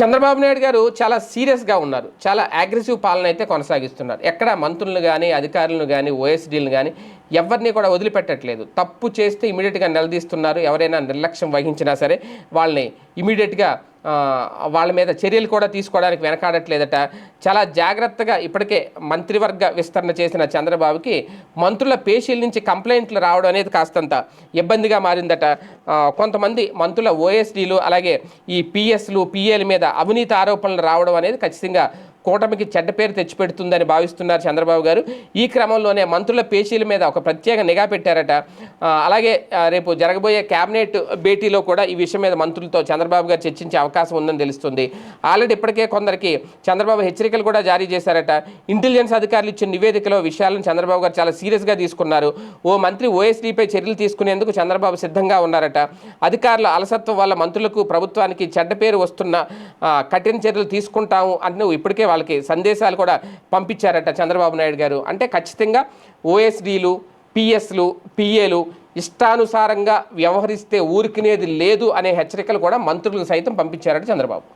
చంద్రబాబు నాయుడు గారు చాలా సీరియస్గా ఉన్నారు. చాలా అగ్రెసివ్ పాలన అయితే కొనసాగిస్తున్నారు. ఎక్కడ మంత్రులను కానీ అధికారులను కానీ ఓఎస్డీలను కానీ ఎవరిని కూడా వదిలిపెట్టట్లేదు. తప్పు చేస్తే ఇమీడియట్గా నిలదీస్తున్నారు. ఎవరైనా నిర్లక్ష్యం వహించినా సరే వాళ్ళని ఇమీడియట్గా వాళ్ళ మీద చర్యలు కూడా తీసుకోవడానికి వెనకాడట్లేదట. చాలా జాగ్రత్తగా ఇప్పటికే మంత్రివర్గ విస్తరణ చేసిన చంద్రబాబుకి మంత్రుల పేషీల నుంచి కంప్లైంట్లు రావడం అనేది కాస్తంత ఇబ్బందిగా మారిందట. కొంతమంది మంత్రుల ఓఎస్డీలు అలాగే ఈ పిఎస్లు పిఏల మీద అవినీతి ఆరోపణలు రావడం అనేది ఖచ్చితంగా కూటమికి చెడ్డ పేరు తెచ్చిపెడుతుందని భావిస్తున్నారు చంద్రబాబు గారు. ఈ క్రమంలోనే మంత్రుల పేషీల మీద ఒక ప్రత్యేక నిఘా పెట్టారట. అలాగే రేపు జరగబోయే క్యాబినెట్ భేటీలో కూడా ఈ విషయం మీద మంత్రులతో చంద్రబాబు గారు చర్చించే అవకాశం ఉందని తెలుస్తుంది. ఆల్రెడీ ఇప్పటికే కొందరికి చంద్రబాబు హెచ్చరికలు కూడా జారీ చేశారట. ఇంటెలిజెన్స్ అధికారులు ఇచ్చిన నివేదికలో విషయాలను చంద్రబాబు గారు చాలా సీరియస్గా తీసుకున్నారు. ఓ మంత్రి ఓఎస్డీపై చర్యలు తీసుకునేందుకు చంద్రబాబు సిద్ధంగా ఉన్నారట. అధికారుల అలసత్వం వల్ల మంత్రులకు ప్రభుత్వానికి చెడ్డ పేరు వస్తున్న కఠిన చర్యలు తీసుకుంటాము అని ఇప్పటికే వాళ్ళకి సందేశాలు కూడా పంపించారట చంద్రబాబు నాయుడు గారు. అంటే ఖచ్చితంగా ఓఎస్డీలు పిఎస్లు పిఏలు ఇష్టానుసారంగా వ్యవహరిస్తే ఊరికినేది లేదు అనే హెచ్చరికలు కూడా మంత్రులు సైతం పంపించారట చంద్రబాబు.